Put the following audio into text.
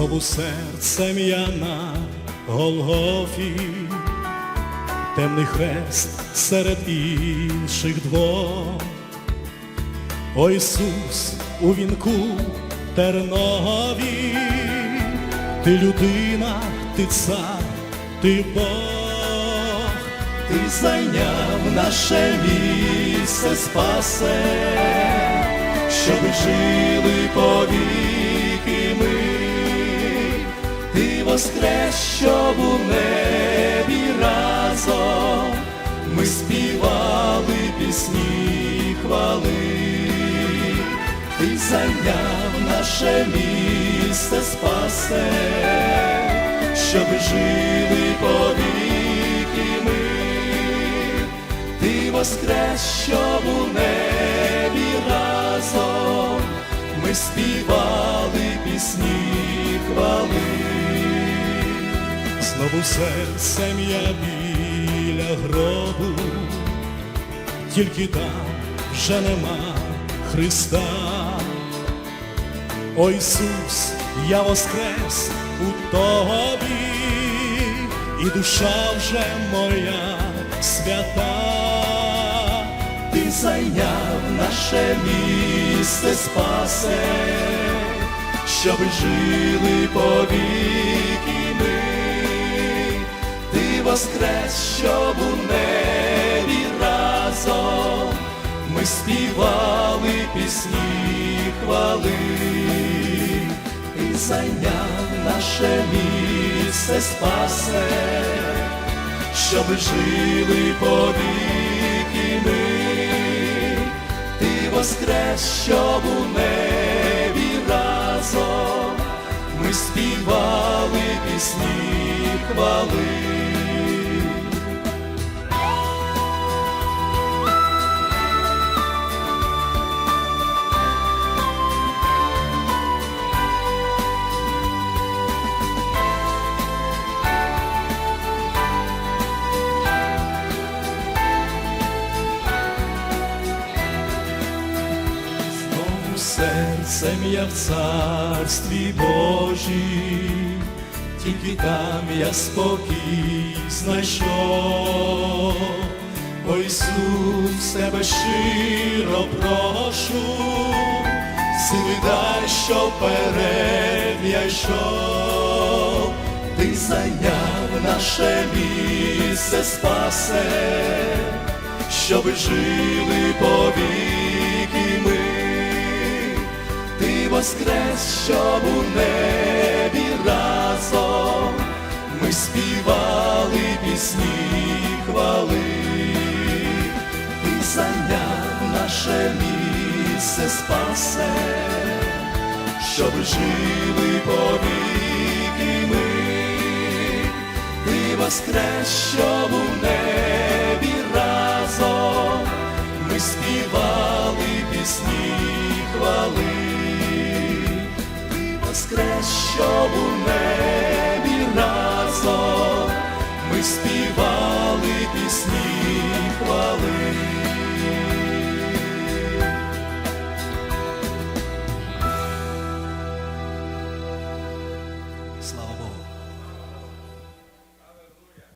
Знову серцем я на Голгофі, темний хрест серед інших двох. О Ісус у вінку тернові, ти людина, ти цар, ти Бог, ти зайняв наше місце спасе, щоб жили повіки ми, воскрес, щоб у небі разом. Ми співали пісні хвали, ти зайняв наше місце спасе, щоб жили повіки ми, ти воскрес, щоб у небі разом. Ми співали пісні хвали, знову серцем я біля гробу, тільки там вже нема Христа. О Ісус, я воскрес у тобі, і душа вже моя свята, ти зайняв наше місце спасе, щоб жили повіки воскрес, щоб у небі разом ми співали пісні хвали, ти зайняв наше місце спасе, щоб жили повіки ми, ти воскрес, щоб у небі разом ми співали пісні хвали. Серцем я в царстві Божій, тільки там я спокій знайшов. О Ісус, тебе щиро прошу, сили дай, що вперед я йшов, ти зайняв наше місце спасе, щоб жили повіки ми, воскрес, щоб у небі разом. Ми співали пісні хвали, ти зайняв наше місце спасе, щоб жили повіки ми, ти воскрес, щоб у небі разом. Ми співали що у небі разом ми співали пісні хвали.